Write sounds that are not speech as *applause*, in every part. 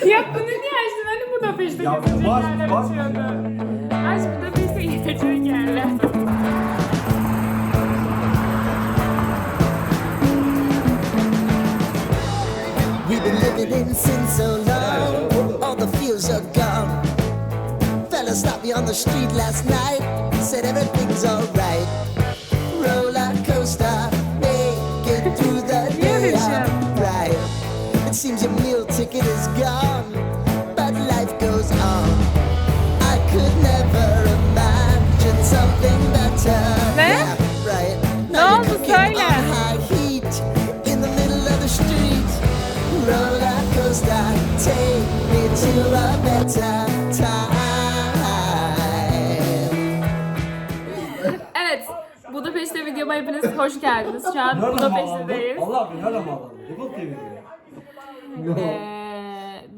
*laughs* ya bunu niye açtın? Hani Budapeşte Ya gezecek var, yerler var. açıyordu. Aç Budapeşte gezecek yerler. We've been living in sin so long, all the feels are gone. Fella stopped me on the street last night, said everything's alright. Evet. Budapeşte videoma hepiniz hoş geldiniz. Şu an Budapeşte'deyiz. Allah abi nereden bağlandın? Apple TV'de. Ee,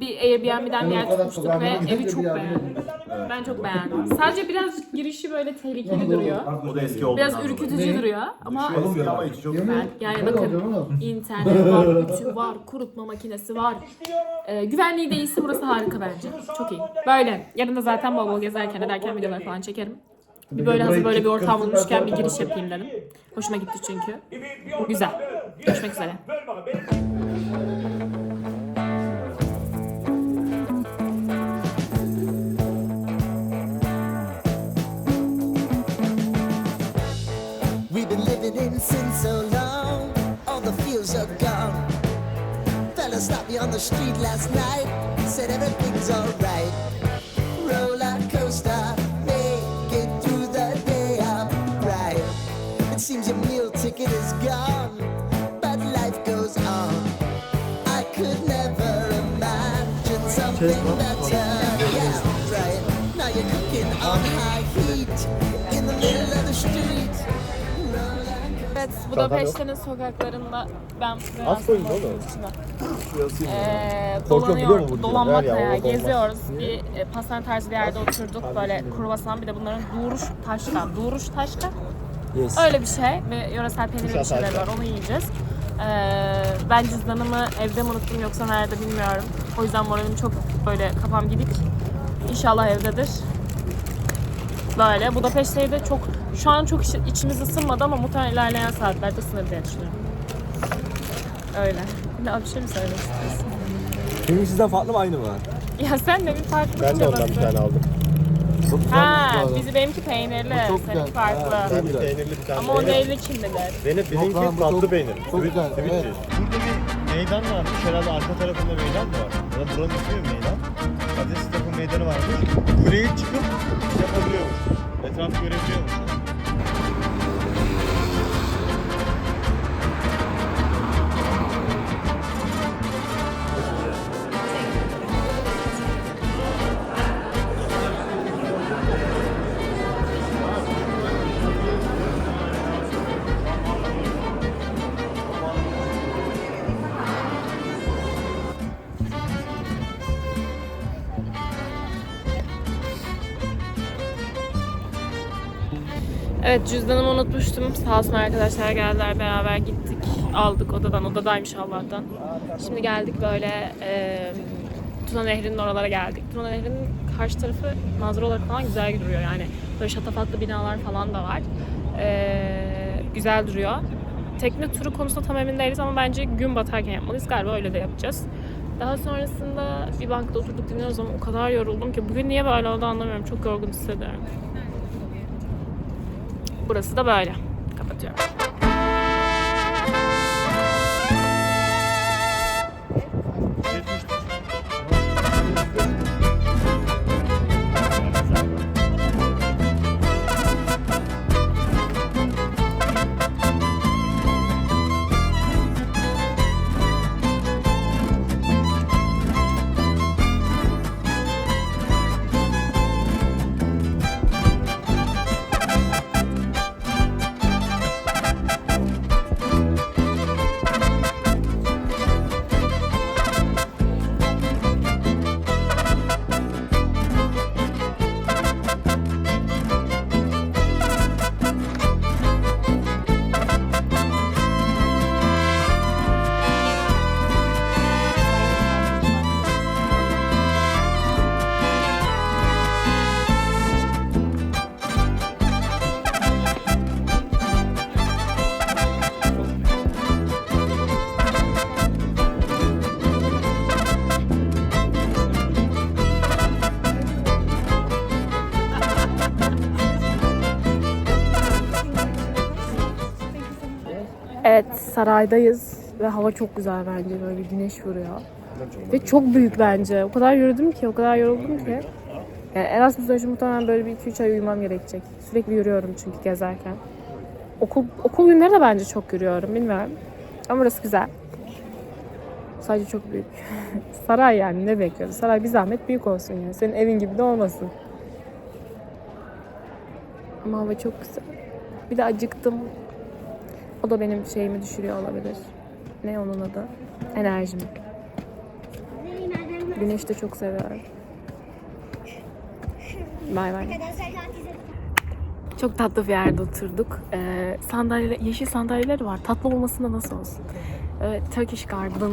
bir Airbnb'den bir yer tutmuştuk ve evi çok beğendim. Ben çok beğendim. Sadece biraz girişi böyle tehlikeli duruyor. O da eski oldu. Biraz ürkütücü duruyor ama Eski ama içi çok ben yani bakın internet var, *laughs* ütü var, kurutma makinesi var. Ee, güvenliği de iyisi burası harika bence. Çok iyi. Böyle. Yarın da zaten bol bol gezerken ederken videolar falan çekerim. Bir böyle hazır böyle bir ortam bulmuşken bir giriş yapayım dedim. Hoşuma gitti çünkü. Güzel. Görüşmek üzere. Living in sin so long, all the feels are gone. Fella stopped me on the street last night, said everything's alright. Roller coaster, make it through the day, I'm right. It seems your meal ticket is gone, but life goes on. I could never imagine something better. Yeah, right. Now you're cooking on high heat in the middle of the street. Evet, Budapeşte'nin sokaklarında ben Az koyun oğlum. Ee, dolanıyor, dolanmak diyor? ya, Ya, orada olmaz. geziyoruz. Bir e, pastane tarzı bir yerde oturduk. Böyle kruvasan bir de bunların duruş taşka, duruş taşka. Yes. Öyle bir şey ve yöresel peynirli bir şeyler var onu yiyeceğiz. Ee, ben cüzdanımı evde mi unuttum yoksa nerede bilmiyorum. O yüzden moralim çok böyle kafam gidik. İnşallah evdedir. Böyle. Budapeşte'yi de çok şu an çok içi- içimiz ısınmadı ama muhtemelen ilerleyen saatlerde ısınır diye düşünüyorum. Öyle. Daha bir şey mi söylemek istiyorsun? Benim sizden farklı mı aynı mı? Ya sen de bir farklı Ben de ondan bir tane aldım. Çok güzel. Ha, bizi benimki peynirli, seninki farklı. Çok güzel. Peynirli bir tane. Ama o neyli kim bilir? Benim benimki tatlı peynir. çok güzel, Sweet evet. cheese. Burada bir meydan varmış. Herhalde arka tarafında meydan mı var? Ya da buranın ismi mi meydan? Patates takım meydanı varmış. Kuleye çıkıp yapabiliyormuş. Etrafı görebiliyormuş. Evet cüzdanımı unutmuştum. Sağ olsun arkadaşlar geldiler beraber gittik. Aldık odadan. Odadaymış Allah'tan. Şimdi geldik böyle e, Tuna Nehri'nin oralara geldik. Tuna Nehri'nin karşı tarafı manzara olarak falan güzel duruyor yani. Böyle şatafatlı binalar falan da var. E, güzel duruyor. Tekne turu konusunda tam emin değiliz ama bence gün batarken yapmalıyız. Galiba öyle de yapacağız. Daha sonrasında bir bankta oturduk dinliyoruz ama o kadar yoruldum ki bugün niye böyle oldu anlamıyorum. Çok yorgun hissediyorum. Burası da böyle. Kapatıyorum. Saraydayız ve hava çok güzel bence böyle güneş vuruyor. Ve çok büyük bence. O kadar yürüdüm ki, o kadar yoruldum ki. Yani Erasmus dönüşü muhtemelen böyle bir 2-3 ay uyumam gerekecek. Sürekli yürüyorum çünkü gezerken. Okul, okul günleri de bence çok yürüyorum bilmiyorum. Ama burası güzel. Sadece çok büyük. *laughs* Saray yani ne bekliyoruz? Saray bir zahmet büyük olsun yani. Senin evin gibi de olmasın. Ama hava çok güzel. Bir de acıktım. O da benim şeyimi düşürüyor olabilir. Ne onun adı? Enerjimi. Güneşi de çok seviyorum. Bay bay. Çok tatlı bir yerde oturduk. Ee, sandalye, yeşil sandalyeler var. Tatlı olmasına nasıl olsun? Ee, Turkish Garden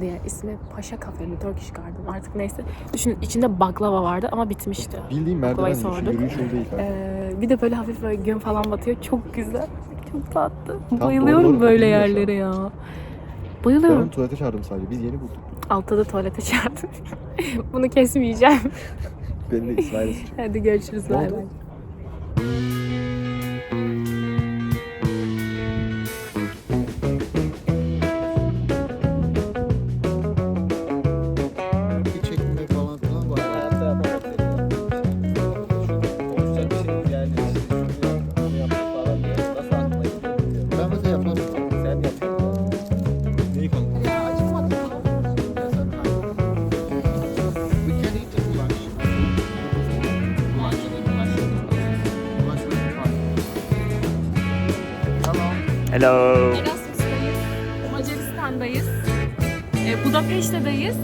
diye ismi Paşa Cafe mi Turkish Garden artık neyse. Düşünün içinde baklava vardı ama bitmişti. Bildiğim merdiven yürüyüş yolu değil. Ee, bir de böyle hafif böyle gün falan batıyor. Çok güzel. Çok tatlı. doğru, Bayılıyorum doğru. böyle yerlere ya. Ben Bayılıyorum. tuvalete çağırdım sadece. Biz yeni bulduk. Altta da tuvalete çağırdım. *laughs* Bunu kesmeyeceğim. Belli İsmail'e *laughs* sıçıyor. Hadi görüşürüz. Bay bay. Hello. Erasmus'tayız. Macaristan'dayız. E, Budapeşte'deyiz.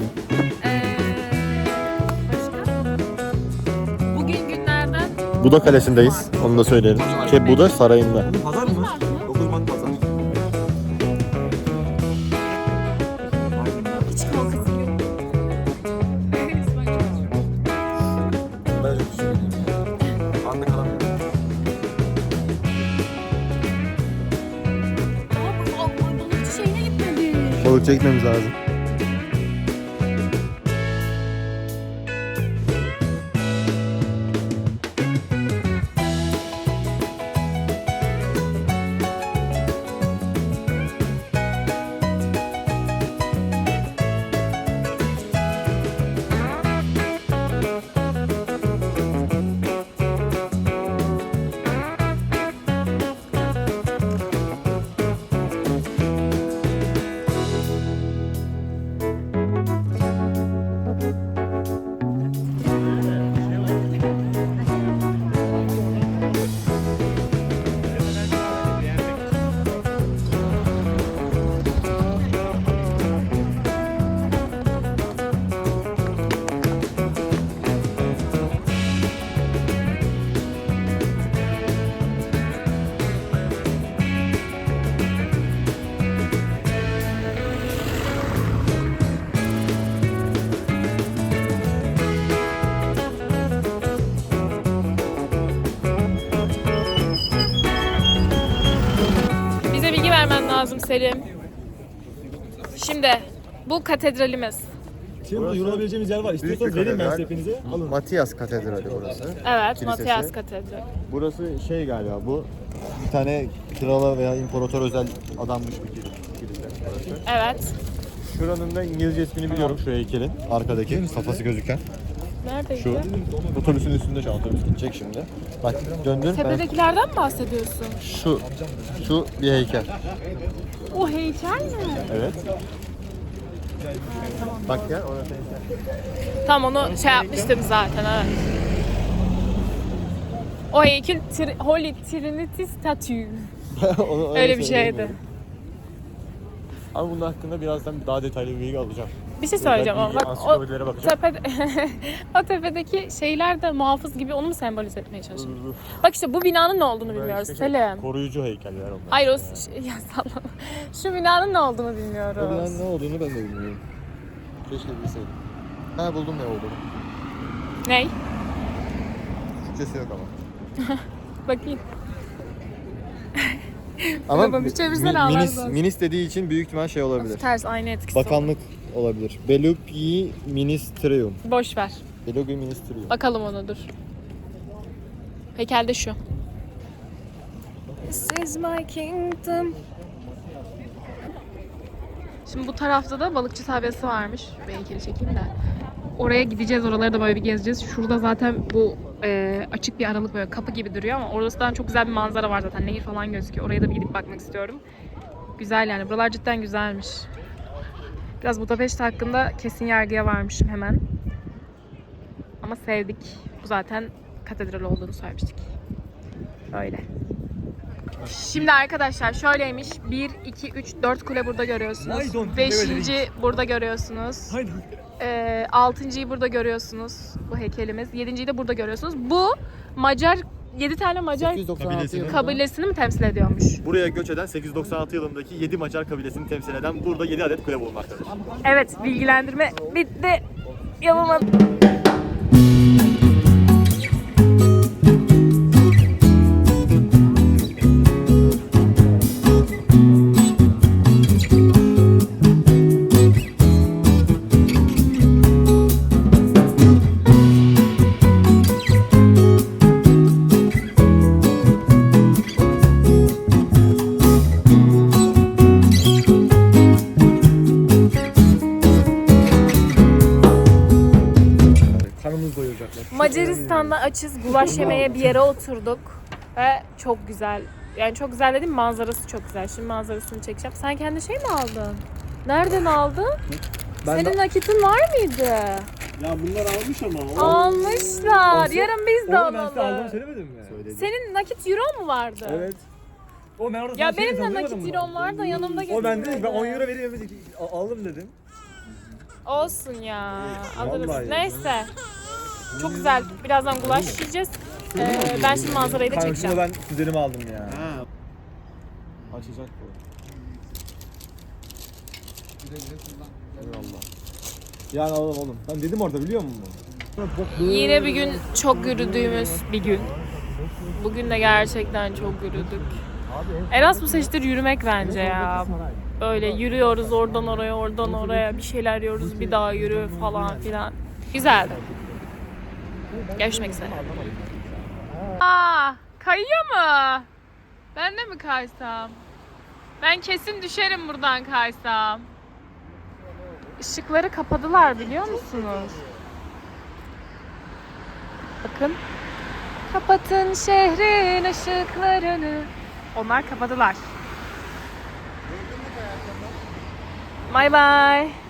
E, başka? Bugün günlerden Buda Kalesi'ndeyiz. Onu da söyleyelim. Şey Buda Sarayı'nda. Pazar mı? Çekmemiz lazım. Selim. Şimdi bu katedralimiz. Şimdi burada yorulabileceğimiz yer var. İstiyorsanız vereyim ben size hepinize. Alın. Matias Katedrali burası. Evet, Kilisesi. Matias Katedrali. Burası şey galiba bu bir tane krala veya imparator özel adanmış bir kilise. kilise burası. Evet. Şuranın da İngilizce ismini biliyorum şu heykelin arkadaki kafası gözüken. Neredeydi? Şu otobüsün üstünde şu an otobüs gidecek şimdi. Bak döndür Tepedekilerden mi bahsediyorsun? şu şu bir heykel. O heykel mi? Evet. Bak ya orası heykel. Tam onu şey yapmıştım zaten evet. O heykel Tri- Holy Trinity Statue. *laughs* Onu Öyle bir şeydi. Ama bunun hakkında birazdan daha detaylı bir bilgi alacağım. Bir şey söyleyeceğim ama bak o tepede *laughs* o tepedeki şeyler de muhafız gibi onu mu sembolize etmeye çalışıyor? Bak işte bu binanın ne olduğunu bilmiyoruz işte Selim. Koruyucu heykeller onlar. Hayır o şey, *laughs* ya sallama. Şu binanın ne olduğunu bilmiyoruz. O binanın ne olduğunu ben de bilmiyorum. Keşke bilseydim. Ha buldum ne olduğunu. Ney? Türkçesi yok ama. *laughs* Bakayım. Ama Baba, bir çevirsene mi- minis, minis dediği için büyük ihtimal şey olabilir. Ters aynı etkisi. olur. Olabilir. Belupyi Ministerium. Boş ver. Belupyi Ministerium. Bakalım ona dur. Heykelde şu. This is my kingdom. Şimdi bu tarafta da balıkçı tabesi varmış. Bir heykeli çekeyim de. Oraya gideceğiz. Oraları da böyle bir gezeceğiz. Şurada zaten bu e, açık bir aralık böyle kapı gibi duruyor ama orasından çok güzel bir manzara var zaten. Nehir falan gözüküyor. Oraya da bir gidip bakmak istiyorum. Güzel yani. Buralar cidden güzelmiş. Biraz Budapest hakkında kesin yargıya varmışım hemen. Ama sevdik. Bu zaten katedral olduğunu söylemiştik. Öyle. Şimdi arkadaşlar şöyleymiş. 1, 2, 3, 4 kule burada görüyorsunuz. Maydon, 5. evet. burada görüyorsunuz. Ee, 6.yı burada görüyorsunuz. Bu heykelimiz. 7.yi de burada görüyorsunuz. Bu Macar 7 tane Macar 896 yılında kabilesini mi temsil ediyormuş? buraya göç eden 896 yılındaki 7 Macar kabilesini temsil eden burada 7 adet kule bulunmaktadır. Evet, bilgilendirme bitti. Yapamadım. Açız. Gulaş yemeye bir yere oturduk. Ve çok güzel. Yani çok güzel dedim manzarası çok güzel. Şimdi manzarasını çekeceğim. Sen kendi şey mi aldın? Nereden aldın? Ben Senin nakitin var mıydı? Ya bunlar almış ama. Almışlar. Yarın biz de Oğlum ben size aldığımı alalım. söylemedim mi? Söyledi. Senin nakit euro mu vardı? Evet. O ben orada Ya sana benim de söyledim, nakit eurom var da yanımda O ben dedim ben getirmedi. 10 euro vereyim Aldım dedim. Olsun ya. Alırız. Neyse. Çok güzel. Birazdan gulaş yiyeceğiz. Ee, ben şimdi manzarayı da Kanka çekeceğim. ben kuzenime aldım ya. Açacak bu. Yani oğlum oğlum. Ben dedim orada biliyor musun? Yine bir gün çok yürüdüğümüz bir gün. Bugün de gerçekten çok yürüdük. Erasmus eşittir yürümek bence ya. Böyle yürüyoruz oradan oraya, oradan oraya. Bir şeyler yiyoruz, bir daha yürü falan filan. Güzeldi. Görüşmek üzere. Aa, kayıyor mu? Ben de mi kaysam? Ben kesin düşerim buradan kaysam. Işıkları kapadılar biliyor musunuz? Bakın. Kapatın şehrin ışıklarını. Onlar kapadılar. Bye bye.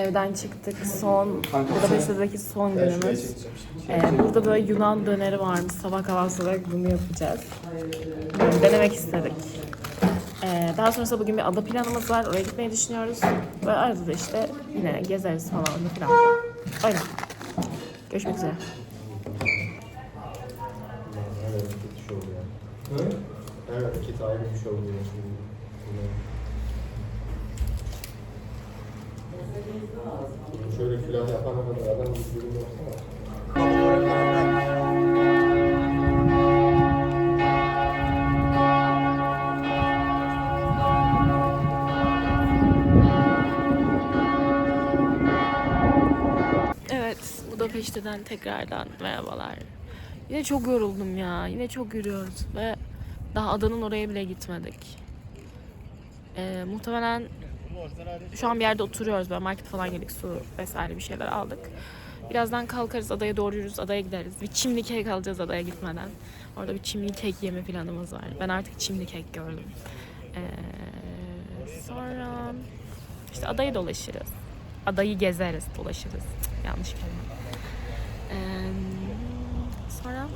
Evden çıktık. Son, Budapeşte'deki son günümüz. Ee, burada böyle Yunan döneri varmış. Sabah kahvaltısı olarak bunu yapacağız. Yani denemek istedik. Ee, daha sonrasında bugün bir ada planımız var. Oraya gitmeyi düşünüyoruz. Ve arada da işte yine gezeriz falan filan. Öyle. Görüşmek üzere. Evet, iki tane bir şey oluyor. Şöyle filan yapana kadar adam bir durum yapsana. Evet, Budapeşte'den tekrardan merhabalar. Yine çok yoruldum ya. Yine çok yürüyoruz ve daha adanın oraya bile gitmedik. Ee, muhtemelen şu an bir yerde oturuyoruz. Böyle market falan yedik, su vesaire bir şeyler aldık. Birazdan kalkarız, adaya doğru yürürüz, adaya gideriz. Bir çimli kek alacağız adaya gitmeden. Orada bir çimli kek yeme planımız var. Ben artık çimli kek gördüm. Ee, sonra işte adayı dolaşırız. Adayı gezeriz, dolaşırız. Cık, yanlış kelime. Ee, sonra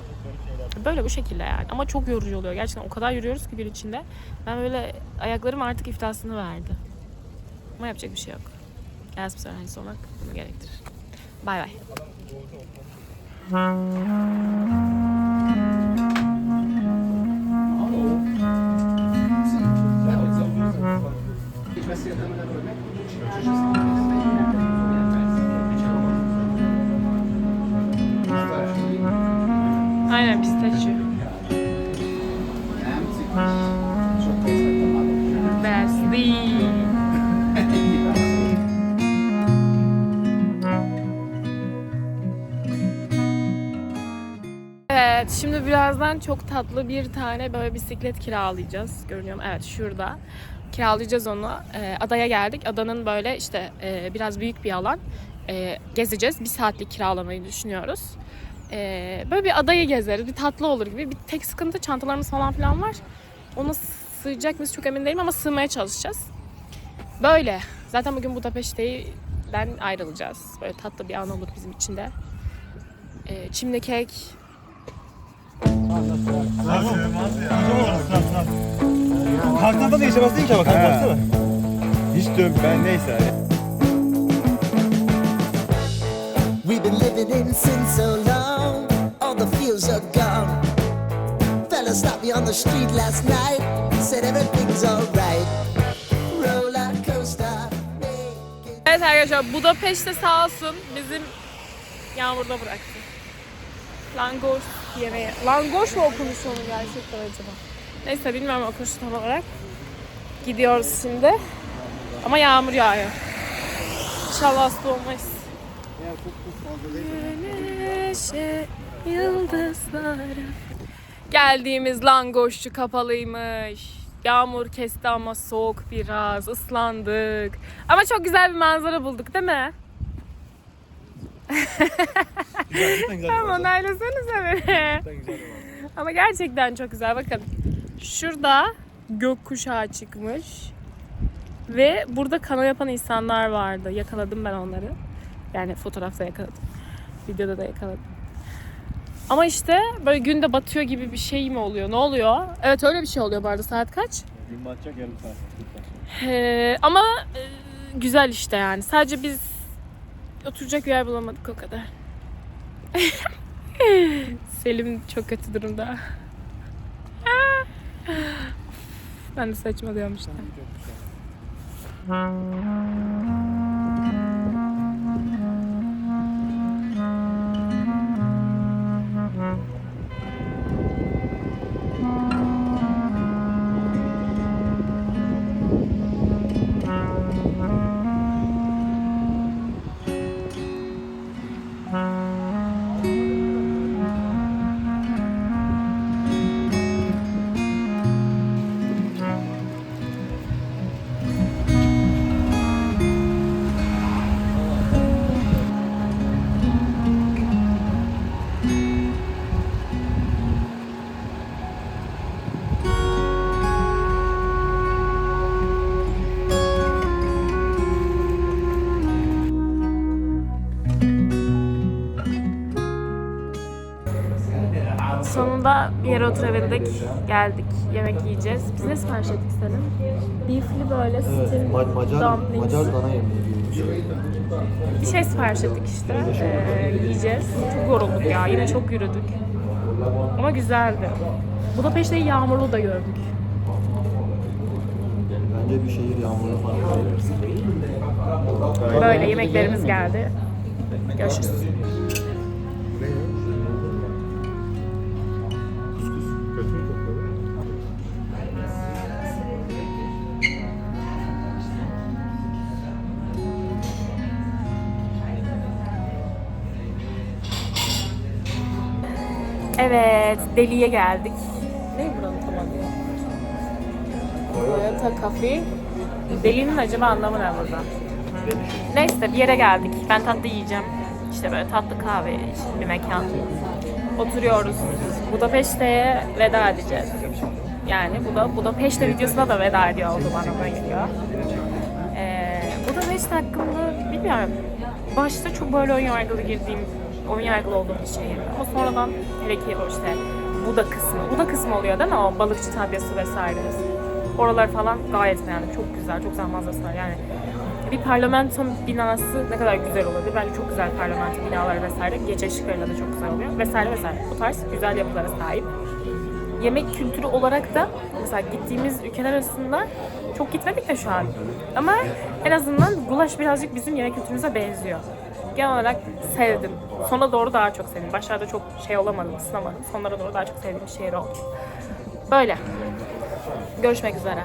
böyle bu şekilde yani. Ama çok yorucu oluyor. Gerçekten o kadar yürüyoruz ki bir içinde. Ben böyle ayaklarım artık iflasını verdi. Ama yapacak bir şey yok. Erasmus öğrencisi olmak bunu gerektirir. Bay bay. Birazdan çok tatlı bir tane böyle bisiklet kiralayacağız. Görünüyor mu? Evet, şurada. Kiralayacağız onu. Ee, adaya geldik. Adanın böyle işte e, biraz büyük bir alan. Ee, gezeceğiz. Bir saatlik kiralamayı düşünüyoruz. Ee, böyle bir adayı gezeriz. Bir tatlı olur gibi. Bir tek sıkıntı çantalarımız falan filan var. Ona sığacak mıyız çok emin değilim ama sığmaya çalışacağız. Böyle. Zaten bugün Budapeşte'den ayrılacağız. Böyle tatlı bir an olur bizim için de. Ee, çimli kek, Kartal'da da yaşamazsın ki ama kanka baksana. Hiç dön ben neyse. We've been living in sin so long, all the fields are gone. Fella stopped me on the street last night, said everything's alright. Roller coaster, make it. Evet arkadaşlar Budapeşte sağ olsun bizim yağmurda bıraktı. Langoş yemeğe. Langoş mu okunmuş onun gerçekten acaba? Neyse bilmiyorum okunuşu tam olarak. Gidiyoruz şimdi. Ama yağmur yağıyor. İnşallah hasta olmayız. Güneşe, yıldızlara. Geldiğimiz langoşçu kapalıymış. Yağmur kesti ama soğuk biraz. ıslandık. Ama çok güzel bir manzara bulduk değil mi? *laughs* Tamam onaylasanıza beni. Ama gerçekten çok güzel. Bakın şurada gökkuşağı çıkmış. Ve burada kana yapan insanlar vardı. Yakaladım ben onları. Yani fotoğrafta yakaladım. Videoda da yakaladım. Ama işte böyle günde batıyor gibi bir şey mi oluyor? Ne oluyor? Evet öyle bir şey oluyor bu arada. Saat kaç? Gün batacak yarım saat. Ee, ama e, güzel işte yani. Sadece biz oturacak bir yer bulamadık o kadar. *laughs* Selim çok kötü durumda. *laughs* ben de saçmalıyorum Sonunda bir yere oturabildik. Geldik. Yemek yiyeceğiz. Biz ne sipariş ettik senin? Beefli böyle steam dumplings. dana yemeği gibi bir şey. Bir şey sipariş ettik işte. Ee, yiyeceğiz. Çok yorulduk ya. Yine çok yürüdük. Ama güzeldi. Budapeşte'yi yağmurlu da gördük. Bence bir şehir yağmurlu falan. Böyle yemeklerimiz geldi. Görüşürüz. Evet, Deli'ye geldik. Ne buranın tam adı? Toyota Cafe. Deli'nin acaba anlamı ne burada? Neyse bir yere geldik. Ben tatlı yiyeceğim. İşte böyle tatlı kahve için bir mekan. Oturuyoruz. Budapeşte'ye veda edeceğiz. Yani bu da Budapeşte videosuna da veda ediyor oldu bana geliyor. Ee, Budapeşte hakkında bilmiyorum. Başta çok böyle ön yargılı girdiğim, ön yargılı olduğum bir şey. Ama sonradan hele ki o işte Buda kısmı. Buda kısmı oluyor değil mi? O balıkçı tabyası vesaire. Oralar falan gayet beğendim. Çok güzel, çok güzel manzarası. Yani bir parlamento binası ne kadar güzel olabilir. Bence çok güzel parlamento binaları vesaire. Gece ışıklarıyla da çok güzel oluyor. Vesaire vesaire. Bu tarz güzel yapılara sahip. yemek kültürü olarak da mesela gittiğimiz ülkeler arasında çok gitmedik de şu an. Ama en azından gulaş birazcık bizim yemek kültürümüze benziyor. Genel olarak sevdim. Sona doğru daha çok sevdim. Başlarda çok şey olamadım, ısınamadım. Sonlara doğru daha çok sevdiğim şehir oldu. Böyle. Görüşmek üzere.